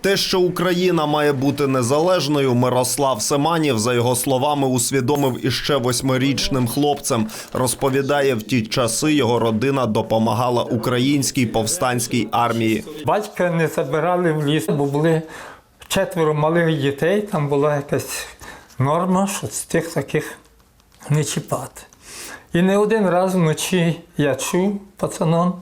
Те, що Україна має бути незалежною, Мирослав Семанів, за його словами, усвідомив іще восьмирічним хлопцем. Розповідає, в ті часи його родина допомагала українській повстанській армії. Батька не забирали в ліс, бо були четверо малих дітей, там була якась норма, що з тих таких не чіпати. І не один раз вночі я чув пацаном,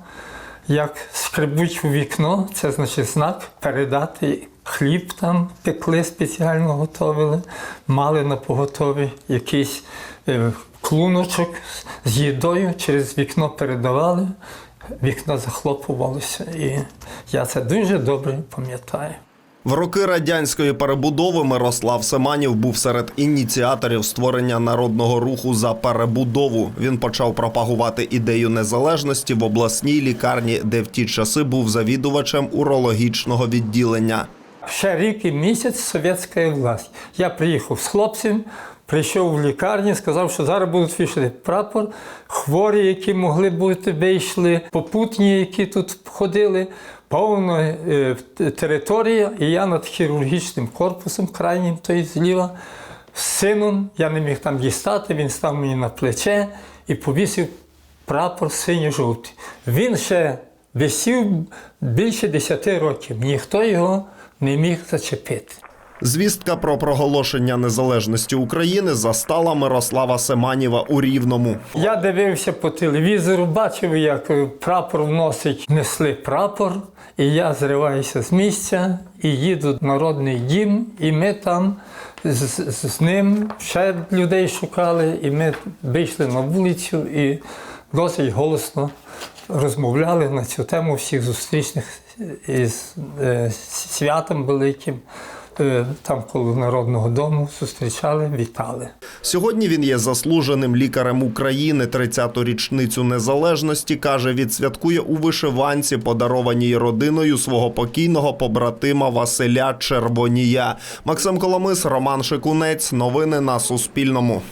як скребуть у вікно, це значить знак передати хліб там пекли спеціально готовили, мали на поготові якийсь е, клуночок з їдою через вікно передавали, вікно захлопувалося. І я це дуже добре пам'ятаю. В роки радянської перебудови Мирослав Семанів був серед ініціаторів створення народного руху за перебудову. Він почав пропагувати ідею незалежності в обласній лікарні, де в ті часи був завідувачем урологічного відділення. Ще рік і місяць совєтська власть. Я приїхав з хлопцем, прийшов в лікарню, сказав, що зараз будуть вішати прапор. Хворі, які могли бути, вийшли, попутні, які тут ходили, повна е, територія, і я над хірургічним корпусом, крайнім, той зліва, з сином, я не міг там дістати, він став мені на плече і повісив прапор синьо-жовтий. Він ще висів більше 10 років. Ніхто його не міг зачепити. Звістка про проголошення незалежності України застала Мирослава Семаніва у Рівному. Я дивився по телевізору, бачив, як прапор вносить, несли прапор, і я зриваюся з місця і їду в народний дім, і ми там з, з, з ним ще людей шукали, і ми вийшли на вулицю і досить голосно розмовляли на цю тему всіх зустрічних із е, святом великим. Е, Там коло народного дому зустрічали, вітали. Сьогодні він є заслуженим лікарем України. 30-ту річницю незалежності каже, відсвяткує у вишиванці, подарованій родиною свого покійного побратима Василя Червонія. Максим Коломис, Роман Шикунець. Новини на Суспільному.